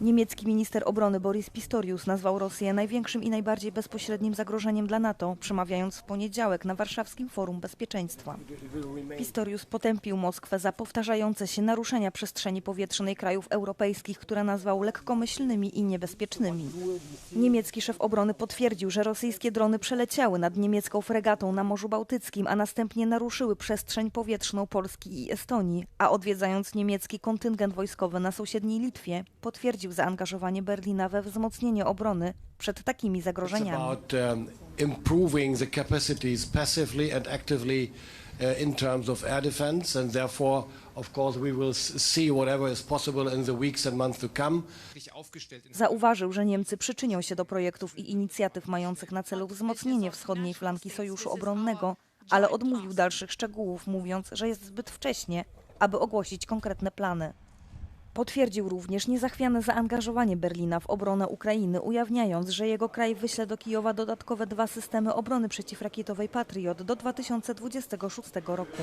Niemiecki minister obrony Boris Pistorius nazwał Rosję największym i najbardziej bezpośrednim zagrożeniem dla NATO, przemawiając w poniedziałek na warszawskim Forum Bezpieczeństwa. Pistorius potępił Moskwę za powtarzające się naruszenia przestrzeni powietrznej krajów europejskich, które nazwał lekkomyślnymi i niebezpiecznymi. Niemiecki szef obrony potwierdził, że rosyjskie drony przeleciały nad niemiecką fregatą na Morzu Bałtyckim, a następnie naruszyły przestrzeń powietrzną Polski i Estonii, a odwiedzając niemiecki kontyngent wojskowy na sąsiedniej Litwie, potwierdził zaangażowanie Berlina we wzmocnienie obrony przed takimi zagrożeniami. about um, improving the capacities passively and actively uh, in terms of air defense, and therefore, of course, we will see whatever is possible in the weeks and months to come. Zauważył, że Niemcy przyczynią się do projektów i inicjatyw mających na celu wzmocnienie wschodniej flanki sojuszu obronnego, ale odmówił dalszych szczegółów, mówiąc, że jest zbyt wcześnie, aby ogłosić konkretne plany. Potwierdził również niezachwiane zaangażowanie Berlina w obronę Ukrainy, ujawniając, że jego kraj wyśle do Kijowa dodatkowe dwa systemy obrony przeciwrakietowej Patriot do 2026 roku.